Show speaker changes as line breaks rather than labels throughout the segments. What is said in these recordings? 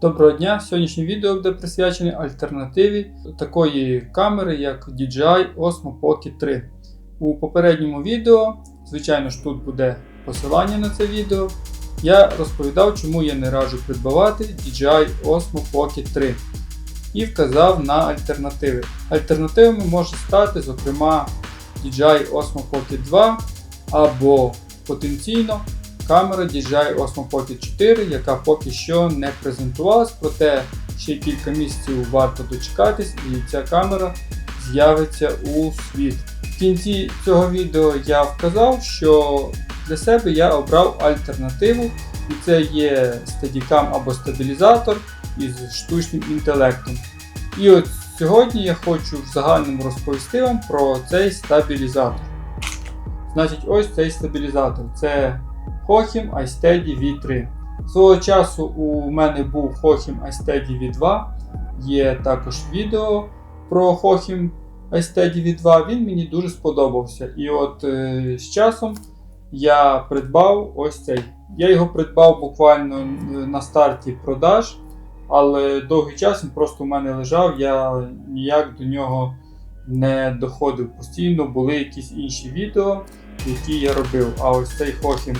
Доброго дня! Сьогоднішнє відео буде присвячене альтернативі такої камери, як DJI Osmo Pocket 3. У попередньому відео, звичайно ж, тут буде посилання на це відео. Я розповідав, чому я не раджу придбавати DJI Osmo Pocket 3 і вказав на альтернативи. Альтернативами може стати, зокрема, DJI Osmo Pocket 2 або потенційно камера DJI Osmo Pocket 4, яка поки що не презентувалась, проте ще кілька місяців варто дочекатись, і ця камера з'явиться у світ. В кінці цього відео я вказав, що для себе я обрав альтернативу, і це є Steadicam або стабілізатор із штучним інтелектом. І от сьогодні я хочу в загальному розповісти вам про цей стабілізатор. Значить, ось цей стабілізатор. Це Hochim iSteady V3. Свого часу у мене був Hochim iSteady V2. Є також відео про Hochim iSteady V2. Він мені дуже сподобався. І от е, з часом я придбав ось цей. Я його придбав буквально на старті продаж, але довгий час він просто у мене лежав, я ніяк до нього не доходив. Постійно були якісь інші відео, які я робив. А ось цей Hochim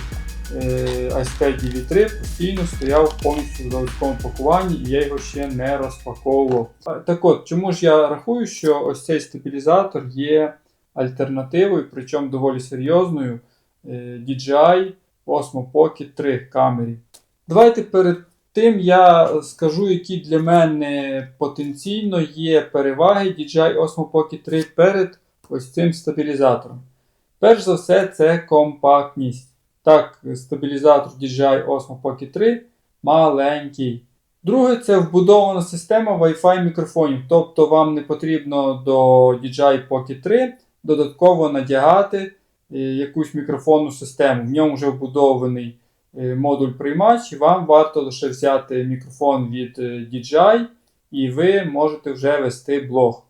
iSteady V3 постійно стояв повністю в заводському пакуванні і я його ще не розпаковував. Так от, чому ж я рахую, що ось цей стабілізатор є альтернативою, причому доволі серйозною е, DJI Osmo Pocket 3 камері. Давайте перед тим я скажу, які для мене потенційно є переваги DJI Osmo Pocket 3 перед ось цим стабілізатором. Перш за все, це компактність. Так, стабілізатор DJI Osmo Pocket 3 маленький. Друге, це вбудована система Wi-Fi мікрофонів. Тобто вам не потрібно до DJI Pocket 3 додатково надягати е, якусь мікрофонну систему. В ньому вже вбудований е, модуль приймач, і вам варто лише взяти мікрофон від е, DJI, і ви можете вже вести блог.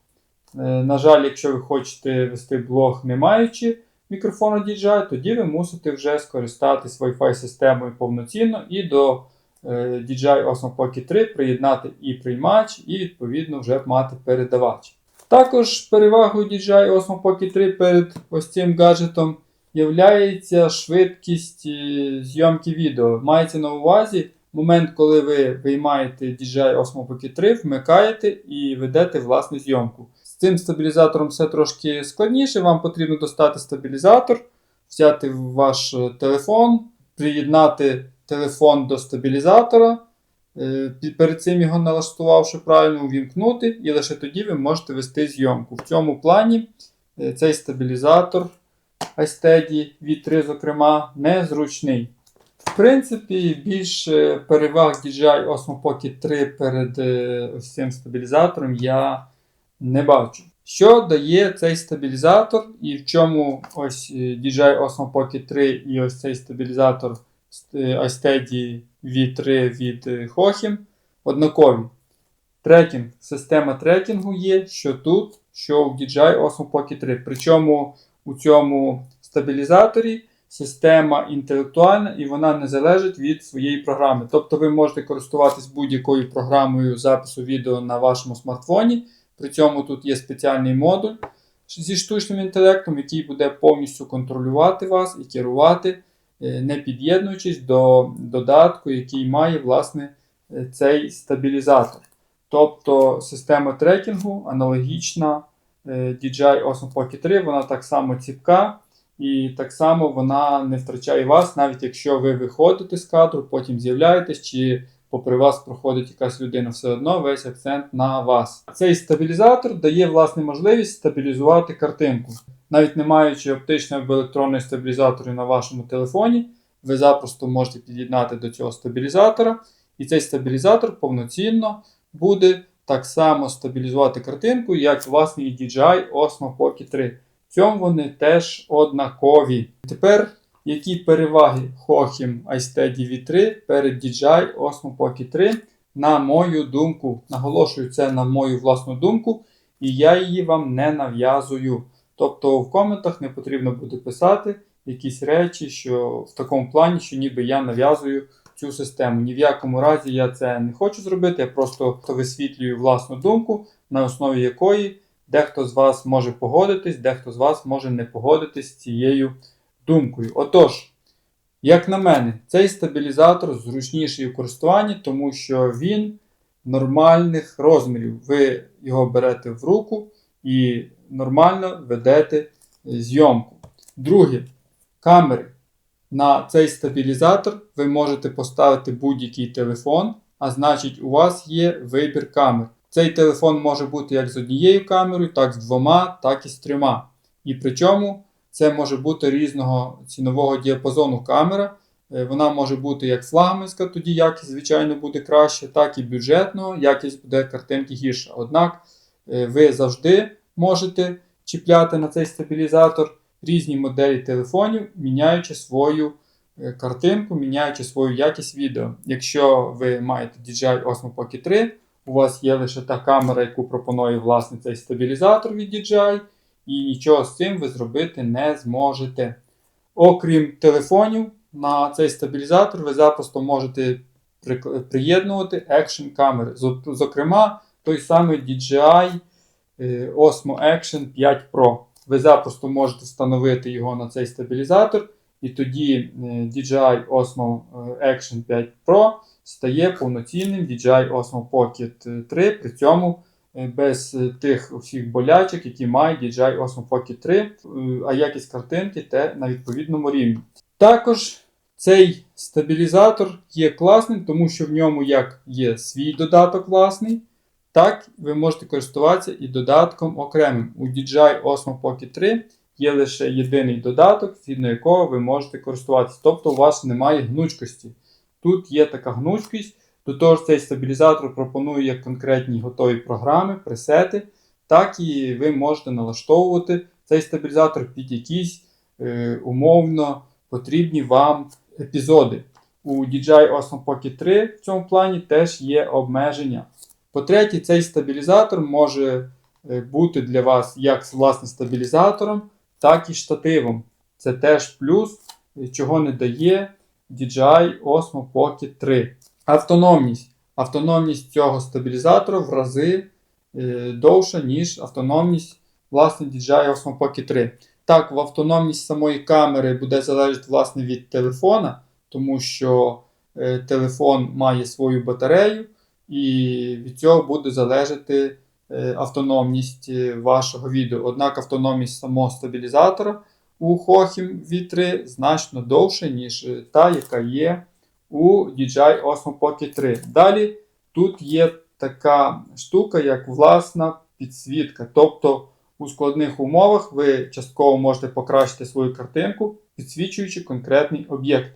На жаль, якщо ви хочете вести блог не маючи мікрофону DJI, тоді ви мусите вже скористатись Wi-Fi системою повноцінно і до е, DJI Osmo Pocket 3 приєднати і приймач, і відповідно вже мати передавач. Також перевагою DJI Osmo Pocket 3 перед ось цим гаджетом є швидкість е, зйомки відео. Мається на увазі момент, коли ви виймаєте DJI Osmo Pocket 3, вмикаєте і ведете власну зйомку. З цим стабілізатором все трошки складніше. Вам потрібно достати стабілізатор, взяти ваш е, телефон, приєднати телефон до стабілізатора. е, Перед цим його налаштувавши правильно, увімкнути, і лише тоді ви можете вести зйомку. В цьому плані е, цей стабілізатор iSteady V3, зокрема, незручний. В принципі, більше переваг DJI Osmo Pocket 3 перед ось цим стабілізатором я не бачу. Що дає цей стабілізатор, і в чому ось е, DJI Osmo Pocket 3 і ось цей стабілізатор е, iSteady V3 від Hochim однакові. Трекінг. Система трекінгу є, що тут, що в DJI Osmo Pocket 3. Причому у цьому стабілізаторі система інтелектуальна і вона не залежить від своєї програми. Тобто ви можете користуватись будь-якою програмою запису відео на вашому смартфоні. При цьому тут є спеціальний модуль зі штучним інтелектом, який буде повністю контролювати вас і керувати, е, не під'єднуючись до додатку, який має власне е, цей стабілізатор. Тобто система трекінгу аналогічна е, DJI Osmo Pocket 3, вона так само ціпка. І так само вона не втрачає вас, навіть якщо ви виходите з кадру, потім з'являєтесь, чи попри вас проходить якась людина, все одно весь акцент на вас. Цей стабілізатор дає власне можливість стабілізувати картинку. Навіть не маючи оптичної або електронної стабілізатори на вашому телефоні, ви запросто можете під'єднати до цього стабілізатора, і цей стабілізатор повноцінно буде так само стабілізувати картинку, як власне і DJI Osmo Pocket 3. В цьому вони теж однакові. Тепер, які переваги Hochim iSteady V3 перед DJI Osmo Pocket 3, на мою думку, наголошую це на мою власну думку, і я її вам не нав'язую. Тобто в коментах не потрібно буде писати якісь речі, що в такому плані, що ніби я нав'язую цю систему. Ні в якому разі я це не хочу зробити, я просто висвітлюю власну думку, на основі якої дехто з вас може погодитись, дехто з вас може не погодитись з цією думкою. Отож, як на мене, цей стабілізатор зручніший у користуванні, тому що він нормальних розмірів. Ви його берете в руку і нормально ведете зйомку. Друге, камери. На цей стабілізатор ви можете поставити будь-який телефон, а значить, у вас є вибір камер. Цей телефон може бути як з однією камерою, так з двома, так і з трьома. І причому це може бути різного цінового діапазону камера. Е, Вона може бути як флагманська, тоді якість, звичайно, буде краще, так і бюджетного, якість буде картинки гірша. Однак е, ви завжди можете чіпляти на цей стабілізатор різні моделі телефонів, міняючи свою е, картинку, міняючи свою якість відео. Якщо ви маєте DJI Osmo Pocket 3, у вас є лише та камера, яку пропонує власне цей стабілізатор від DJI, і нічого з цим ви зробити не зможете. Окрім телефонів, на цей стабілізатор ви запросто можете приєднувати екшн камери. Зокрема, той самий DJI е, Osmo Action 5 Pro. Ви запросто можете встановити його на цей стабілізатор, і тоді е, DJI Osmo е, Action 5 Pro стає повноцінним DJI Osmo Pocket 3, при цьому е, без е, тих всіх болячок, які має DJI Osmo Pocket 3, е, а якість картинки те на відповідному рівні. Також цей стабілізатор є класним, тому що в ньому як є свій додаток власний, так ви можете користуватися і додатком окремим. У DJI Osmo Pocket 3 є лише єдиний додаток, згідно якого ви можете користуватися. Тобто у вас немає гнучкості. Тут є така гнучкість. До того ж, цей стабілізатор пропонує як конкретні готові програми, пресети, так і ви можете налаштовувати цей стабілізатор під якісь е, умовно потрібні вам епізоди. У DJI Osmo Pocket 3 в цьому плані теж є обмеження. По-третє, цей стабілізатор може е, бути для вас як власне стабілізатором, так і штативом. Це теж плюс, е, чого не дає DJI Osmo Pocket 3. Автономність. Автономність цього стабілізатора в рази е, довша, ніж автономність власне DJI Osmo Pocket 3. Так, в автономність самої камери буде залежати власне від телефона, тому що е, телефон має свою батарею, і від цього буде залежати е, автономність вашого відео. Однак автономність самого стабілізатора у Hochim V3 значно довше, ніж та, яка є у DJI Osmo Pocket 3. Далі тут є така штука, як власна підсвітка. Тобто у складних умовах ви частково можете покращити свою картинку, підсвічуючи конкретний об'єкт.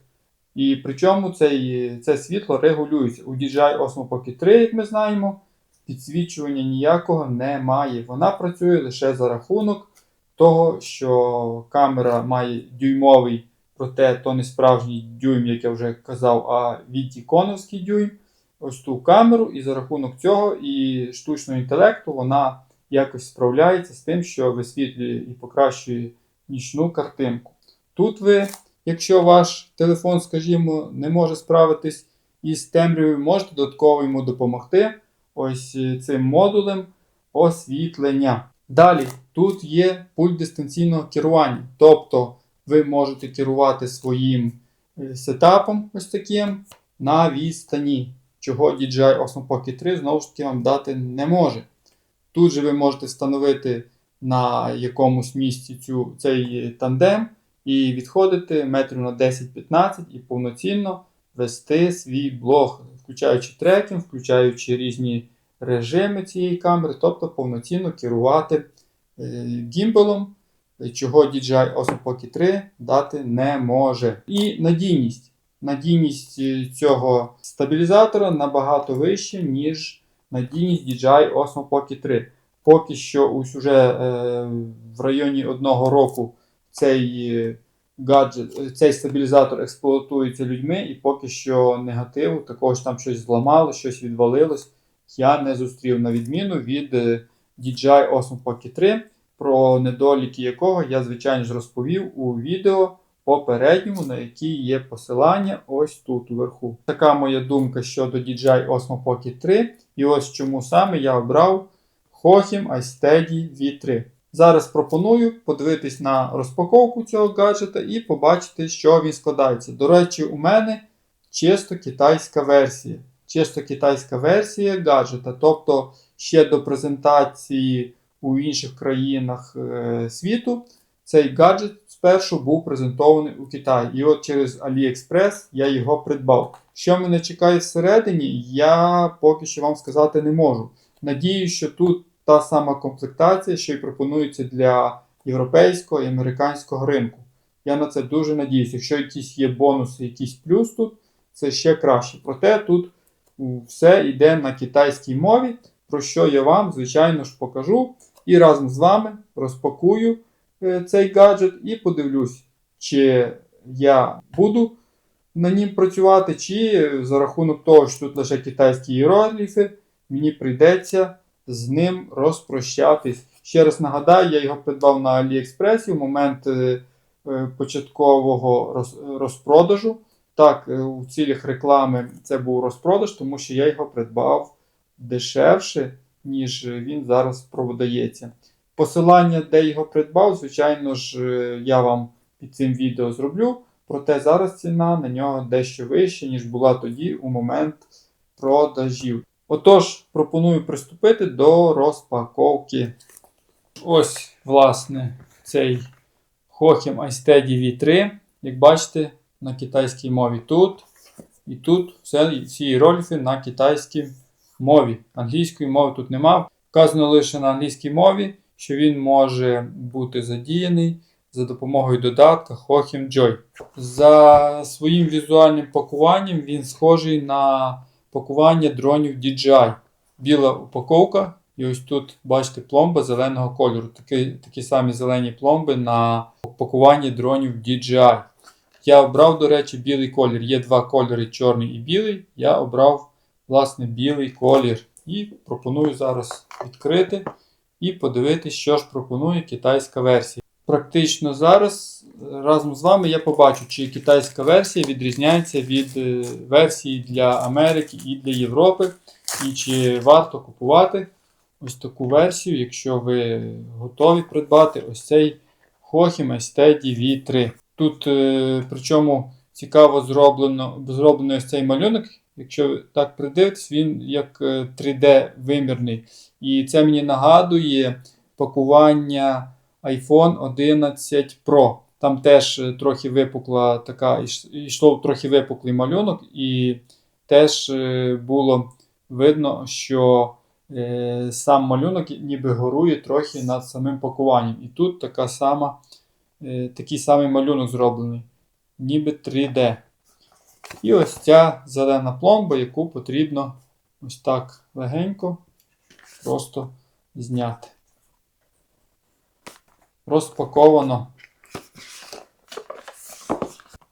І причому цей, це світло регулюється. У DJI Osmo Pocket 3, як ми знаємо, підсвічування ніякого немає. Вона працює лише за рахунок того, що камера має дюймовий, проте то не справжній дюйм, як я вже казав, а відтіконовський дюйм. Ось ту камеру, і за рахунок цього і штучного інтелекту вона якось справляється з тим, що висвітлює і покращує нічну картинку. Тут ви, якщо ваш телефон, скажімо, не може справитись із темрявою, можете додатково йому допомогти ось е, цим модулем освітлення. Далі, тут є пульт дистанційного керування, тобто ви можете керувати своїм е, сетапом ось таким на відстані, чого DJI Osmo Pocket 3 знову ж таки вам дати не може. Тут же ви можете встановити на якомусь місці цю, цей тандем і відходити метрів на 10-15 і повноцінно вести свій блог, включаючи трекінг, включаючи різні режими цієї камери, тобто повноцінно керувати е, гімбалом, чого DJI Osmo Pocket 3 дати не може. І надійність. Надійність е, цього стабілізатора набагато вища, ніж надійність DJI Osmo Pocket 3. Поки що ось уже е, в районі одного року цей е, гаджет, е, цей стабілізатор експлуатується людьми, і поки що негативу, такого ж там щось зламало, щось відвалилось, я не зустрів на відміну від DJI Osmo Pocket 3, про недоліки якого я, звичайно ж, розповів у відео попередньому, на який є посилання ось тут вверху. Така моя думка щодо DJI Osmo Pocket 3. І ось чому саме я обрав Hohim iSteady V3. Зараз пропоную подивитись на розпаковку цього гаджета і побачити, що він складається. До речі, у мене чисто китайська версія. Чисто китайська версія гаджета. Тобто ще до презентації у інших країнах е, світу цей гаджет спершу був презентований у Китаї. І от через AliExpress я його придбав. Що мене чекає всередині, я поки що вам сказати не можу. Надіюсь, що тут та сама комплектація, що й пропонується для європейського і американського ринку. Я на це дуже надіюсь. Якщо якісь є бонуси, якийсь плюс тут, це ще краще. Проте тут все йде на китайській мові, про що я вам, звичайно ж, покажу. І разом з вами розпакую е, цей гаджет і подивлюсь, чи я буду на нім працювати, чи за рахунок того, що тут лише китайські іерогліфи, мені прийдеться з ним розпрощатись. Ще раз нагадаю, я його придбав на AliExpress в момент е, е, початкового розпродажу. Так, у цілях реклами це був розпродаж, тому що я його придбав дешевше, ніж він зараз продається. Посилання, де його придбав, звичайно ж, е, я вам під цим відео зроблю. Проте зараз ціна на нього дещо вища, ніж була тоді у момент продажів. Отож, пропоную приступити до розпаковки. Ось, власне, цей Hohim iSteady V3. Як бачите, на китайській мові тут. І тут все, всі рольфи на китайській мові. Англійської мови тут нема. Вказано лише на англійській мові, що він може бути задіяний за допомогою додатка Hohim Joy. За своїм візуальним пакуванням він схожий на пакування дронів DJI. Біла упаковка, і ось тут бачите пломба зеленого кольору. Такі, такі самі зелені пломби на пакуванні дронів DJI. Я обрав, до речі, білий колір. Є два кольори чорний і білий. Я обрав, власне, білий колір. І пропоную зараз відкрити і подивитися, що ж пропонує китайська версія. Практично зараз разом з вами я побачу, чи китайська версія відрізняється від е, версії для Америки і для Європи, і чи варто купувати ось таку версію, якщо ви готові придбати ось цей Hohim Steady V3. Тут е, причому цікаво зроблено, зроблено ось цей малюнок. Якщо так придивитесь, він як е, 3D-вимірний. І це мені нагадує пакування iPhone 11 Pro. Там теж е, трохи випукла така, йшло трохи випуклий малюнок, і теж е, було видно, що е, сам малюнок ніби горує трохи над самим пакуванням. І тут така сама, е, такий самий малюнок зроблений, ніби 3D. І ось ця зелена пломба, яку потрібно ось так легенько просто зняти. Розпаковано.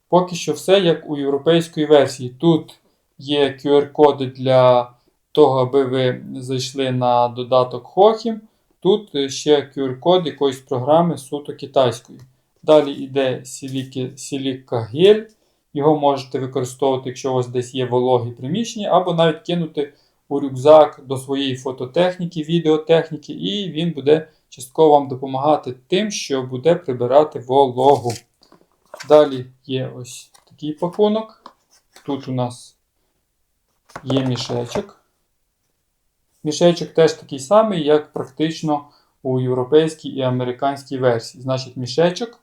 Поки що все як у європейської версії. Тут є QR-коди для того, аби ви зайшли на додаток Hohim. Тут ще QR-код якоїсь програми суто китайської. Далі йде сіліки- сілікагель. Його можете використовувати, якщо у вас десь є вологі приміщення, або навіть кинути у рюкзак до своєї фототехніки, відеотехніки, і він буде частково вам допомагати тим, що буде прибирати вологу. Далі є ось такий пакунок. Тут у нас є мішечок. Мішечок теж такий самий, як практично у європейській і американській версії. Значить, мішечок.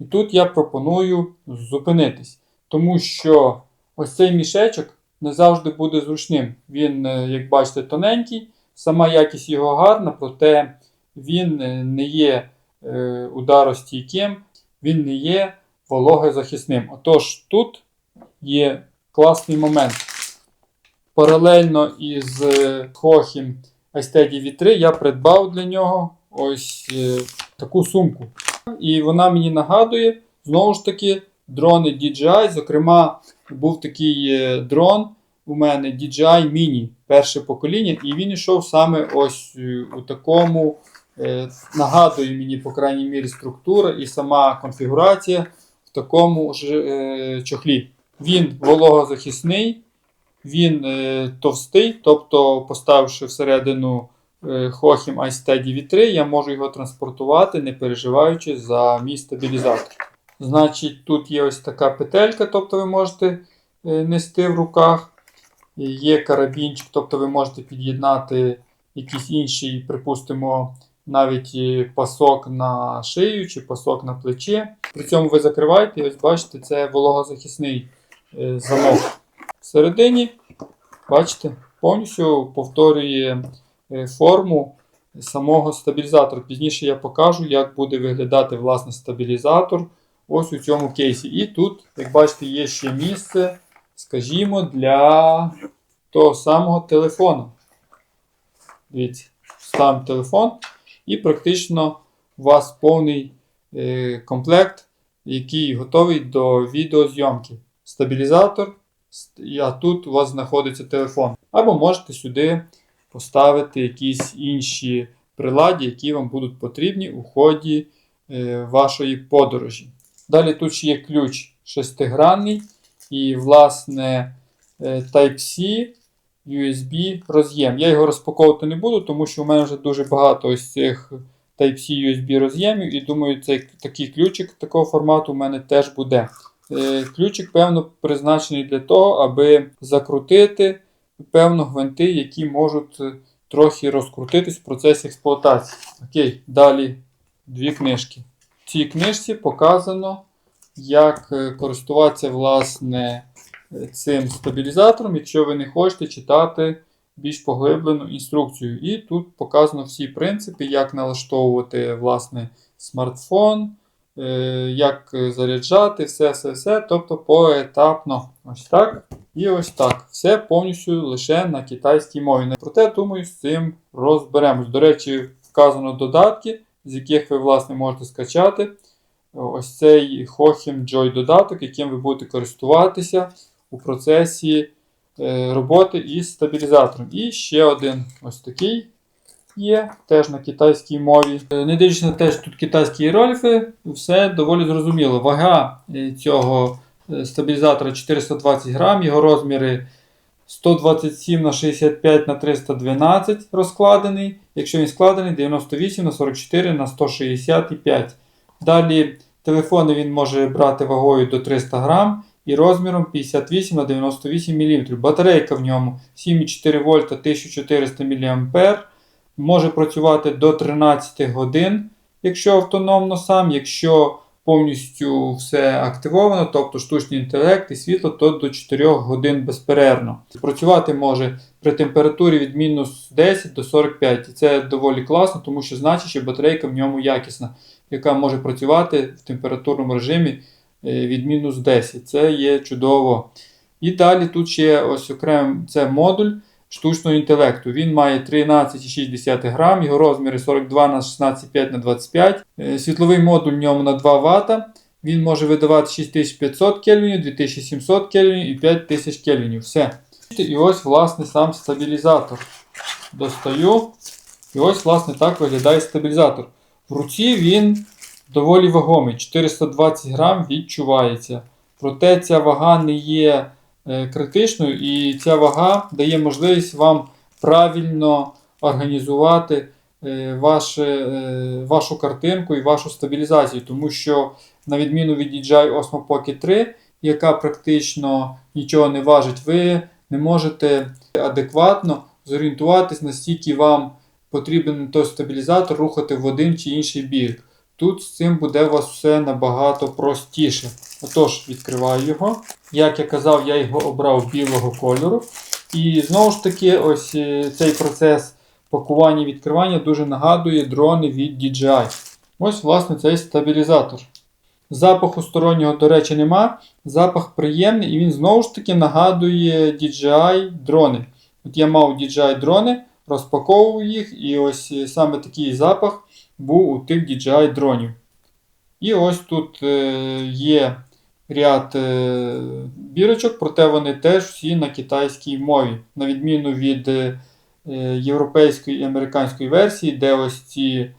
І тут я пропоную зупинитись, тому що ось цей мішечок не завжди буде зручним. Він, е, як бачите, тоненький, сама якість його гарна, проте він е, не є е, ударостійким, він не є вологозахисним. Отож, тут є класний момент. Паралельно із е, Hohim iSteady V3 я придбав для нього ось таку сумку. І вона мені нагадує, знову ж таки, дрони DJI. Зокрема, був такий е, дрон у мене DJI Mini, перше покоління, і він йшов саме ось е, у такому, е, нагадує мені, по крайній мірі, структура і сама конфігурація в такому ж чохлі. Він вологозахисний, він товстий, тобто, поставивши всередину Hochim iSteady V3, я можу його транспортувати, не переживаючи за мій стабілізатор. Значить, тут є ось така петелька, тобто ви можете е, нести в руках. Є карабінчик, тобто ви можете під'єднати якийсь інший, припустимо, навіть пасок на шию чи пасок на плече. При цьому ви закриваєте, і ось бачите, це вологозахисний е, замок. Всередині, бачите, повністю повторює е, форму самого стабілізатора. Пізніше я покажу, як буде виглядати власне стабілізатор ось у цьому кейсі. І тут, як бачите, є ще місце, скажімо, для того самого телефону. Дивіться, ставимо телефон, і практично у вас повний е, комплект, який готовий до відеозйомки. Стабілізатор, а тут у вас знаходиться телефон. Або можете сюди поставити якісь інші приладі, які вам будуть потрібні у ході е, вашої подорожі. Далі тут ще є ключ шестигранний і, власне, е, Type-C USB роз'єм. Я його розпаковувати не буду, тому що у мене вже дуже багато ось цих Type-C USB роз'ємів, і думаю, цей такий ключик такого формату у мене теж буде. Е, Ключик, певно, призначений для того, аби закрутити певно гвинти, які можуть е, трохи розкрутитись в процесі експлуатації. Окей, далі дві книжки. В цій книжці показано, як е, користуватися власне цим стабілізатором, якщо ви не хочете читати більш поглиблену інструкцію. І тут показано всі принципи, як налаштовувати власне смартфон, е, як е, заряджати, все, все, все, тобто поетапно. Ось так. І ось так. Все повністю лише на китайській мові. Проте, думаю, з цим розберемось. До речі, вказано додатки, з яких ви власне можете скачати. Ось цей Hochim Joy додаток, яким ви будете користуватися у процесі е, роботи із стабілізатором. І ще один ось такий є, теж на китайській мові. Е, Не дивлячись на те, що тут китайські іерогліфи, все доволі зрозуміло. Вага е, цього стабілізатора 420 грам, його розміри 127 на 65 на 312 розкладений. Якщо він складений, 98 на 44 на 165. Далі телефони він може брати вагою до 300 грам і розміром 58 на 98 мм. Батарейка в ньому 7,4 вольта 1400 мА. Може працювати до 13 годин, якщо автономно сам. Якщо повністю все активовано, тобто штучний інтелект і світло, то до 4 годин безперервно. Працювати може при температурі від мінус 10 до 45. І це доволі класно, тому що значить, що батарейка в ньому якісна, яка може працювати в температурному режимі е, від мінус 10. Це є чудово. І далі тут ще ось окремо це модуль штучного інтелекту. Він має 13,6 грам, його розміри 42 на 16,5 на 25. Е, Світловий модуль в ньому на 2 Вт. Він може видавати 6500 кельвінів, 2700 кельвінів і 5000 кельвінів. Все. І ось, власне, сам стабілізатор. Достаю. І ось, власне, так виглядає стабілізатор. В руці він доволі вагомий, 420 грам відчувається. Проте ця вага не є е, критичною, і ця вага дає можливість вам правильно організувати е, ваше, е, вашу картинку і вашу стабілізацію. Тому що, на відміну від DJI Osmo Pocket 3, яка практично нічого не важить, ви не можете адекватно зорієнтуватись, настільки вам потрібен той стабілізатор рухати в один чи інший бік. Тут з цим буде у вас все набагато простіше. Отож, відкриваю його. Як я казав, я його обрав білого кольору. І знову ж таки, ось е, цей процес пакування і відкривання дуже нагадує дрони від DJI. Ось, власне, цей стабілізатор. Запаху стороннього, до речі, нема. Запах приємний і він знову ж таки нагадує DJI дрони. От я мав DJI дрони, розпаковував їх, і ось е, саме такий запах був у тих DJI дронів. І ось тут е, є ряд е, бірочок, проте вони теж всі на китайській мові, на відміну від європейської і американської версії, де ось ці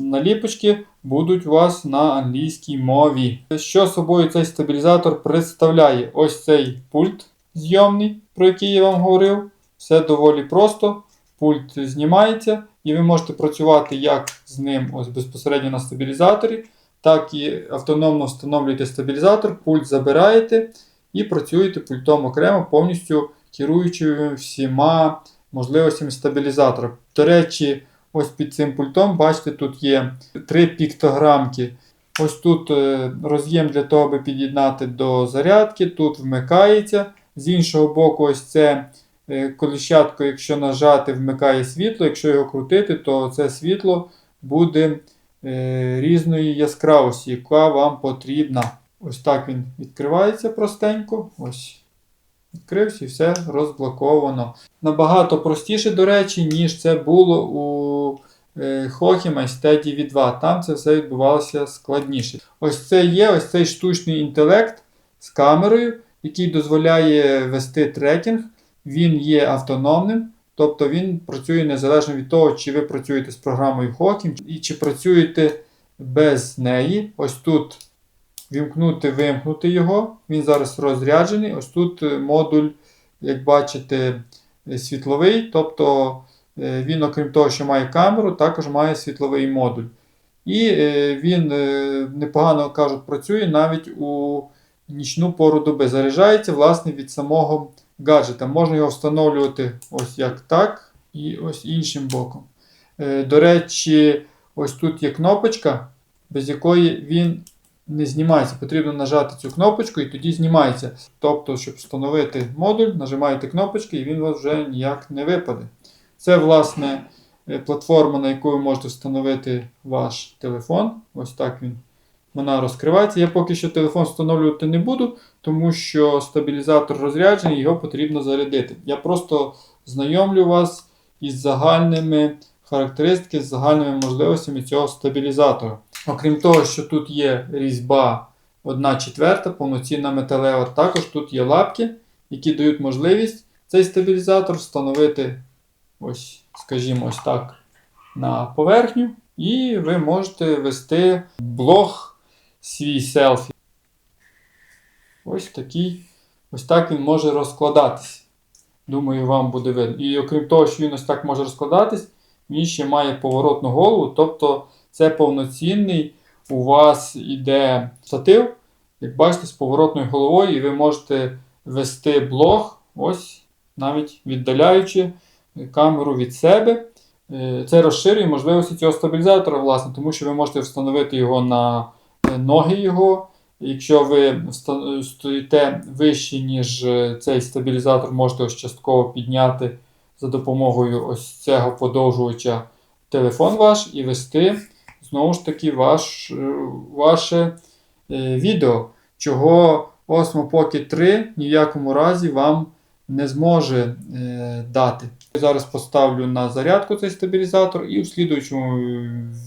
наліпочки будуть у вас на англійській мові. Що собою цей стабілізатор представляє? Ось цей пульт зйомний, про який я вам говорив. Все доволі просто. Пульт знімається, і ви можете працювати як з ним ось безпосередньо на стабілізаторі, так і автономно встановлюєте стабілізатор, пульт забираєте і працюєте пультом окремо, повністю керуючи всіма можливостями стабілізатора. До речі, ось під цим пультом, бачите, тут є три піктограмки. Ось тут е, роз'єм для того, аби під'єднати до зарядки, тут вмикається. З іншого боку, ось це е, коліщатко, якщо нажати, вмикає світло. Якщо його крутити, то це світло буде е, різної яскравості, яка вам потрібна. Ось так він відкривається простенько. Ось. Відкрився і все розблоковано. Набагато простіше, до речі, ніж це було у е, Hochim Steady V2. Там це все відбувалося складніше. Ось це є ось цей штучний інтелект з камерою, який дозволяє вести трекінг. Він є автономним, тобто він працює незалежно від того, чи ви працюєте з програмою Hochim, і чи працюєте без неї. Ось тут вімкнути, вимкнути його. Він зараз розряджений. Ось тут е, модуль, як бачите, е, світловий. Тобто е, він, окрім того, що має камеру, також має світловий модуль. І він непогано кажуть, працює навіть у нічну пору доби. Заряджається власне від самого гаджета. Можна його встановлювати ось як так, і ось іншим боком. До речі, ось тут є кнопочка, без якої він не знімається. Потрібно нажати цю кнопочку і тоді знімається. Тобто, щоб встановити модуль, нажимаєте кнопочки і він у вас вже ніяк не випаде. Це, власне, е, платформа, на яку ви можете встановити ваш телефон. Ось так він. Вона розкривається. Я поки що телефон встановлювати не буду, тому що стабілізатор розряджений, його потрібно зарядити. Я просто знайомлю вас із загальними характеристиками, з загальними можливостями цього стабілізатора. Окрім того, що тут є різьба 1 четверта, повноцінна металева, також тут є лапки, які дають можливість цей стабілізатор встановити, ось, скажімо, ось так на поверхню, і ви можете вести блог свій селфі. Ось такий, ось так він може розкладатись. Думаю, вам буде видно. І окрім того, що він ось так може розкладатись, він ще має поворотну голову, тобто це повноцінний у вас іде штатив, як бачите, з поворотною головою, і ви можете вести блог, ось навіть віддаляючи камеру від себе. Е, Це розширює можливості цього стабілізатора, власне, тому що ви можете встановити його на е, ноги його. Якщо ви стоїте вище, ніж е, цей стабілізатор, можете ось частково підняти за допомогою ось цього подовжувача телефон ваш і вести знову ж таки ваш, е, ваше е, відео, чого Osmo Pocket 3 ні в якому разі вам не зможе е, дати. Зараз поставлю на зарядку цей стабілізатор і в слідуючому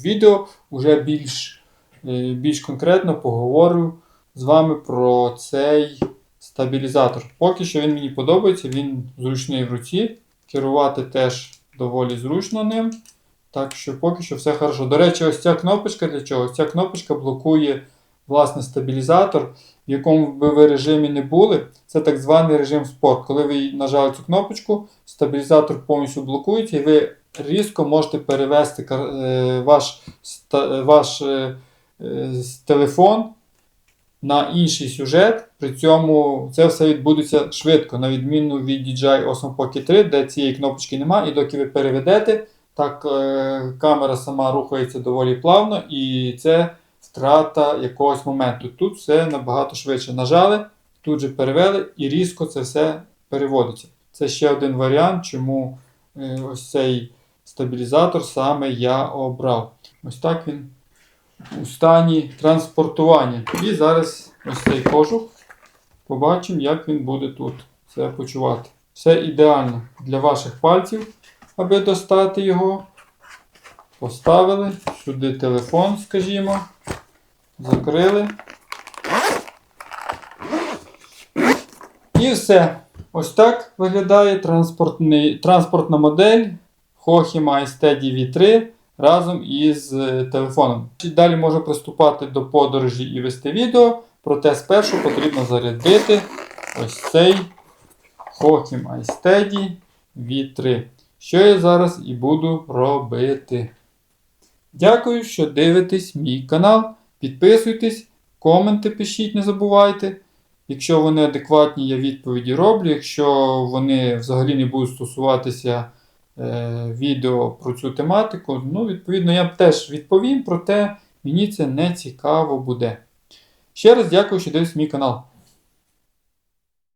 відео вже більш, е, більш конкретно поговорю з вами про цей стабілізатор. Поки що він мені подобається, він зручний в руці. Керувати теж доволі зручно ним. Так що поки що все хорошо. До речі, ось ця кнопочка для чого? Ця кнопочка блокує власне стабілізатор, в якому би ви режимі не були. Це так званий режим спорт. Коли ви нажали цю кнопочку, стабілізатор повністю блокується, і ви різко можете перевести е, ваш, ваш е, е, з- телефон на інший сюжет. При цьому це все відбудеться швидко, на відміну від DJI Osmo Pocket 3, де цієї кнопочки немає, і доки ви переведете, так е, камера сама рухається доволі плавно, і це втрата якогось моменту. Тут все набагато швидше. Нажали, тут же перевели і різко це все переводиться. Це ще один варіант, чому е, ось цей стабілізатор саме я обрав. Ось так він у стані транспортування. І зараз ось цей кожух. Побачимо, як він буде тут себе почувати. Все ідеально для ваших пальців, аби достати його. Поставили сюди телефон, скажімо. Закрили. І все. Ось так виглядає транспортна модель Hochim iSteady V3 разом із е, телефоном. Далі можу приступати до подорожі і вести відео, проте спершу потрібно зарядити ось цей Hokim iSteady V3. Що я зараз і буду робити. Дякую, що дивитесь мій канал. Підписуйтесь, коменти пишіть, не забувайте. Якщо вони адекватні, я відповіді роблю. Якщо вони взагалі не будуть стосуватися е, відео про цю тематику, ну, відповідно, я б теж відповім, проте мені це не цікаво буде. Ще раз дякую, що дивитесь мій канал.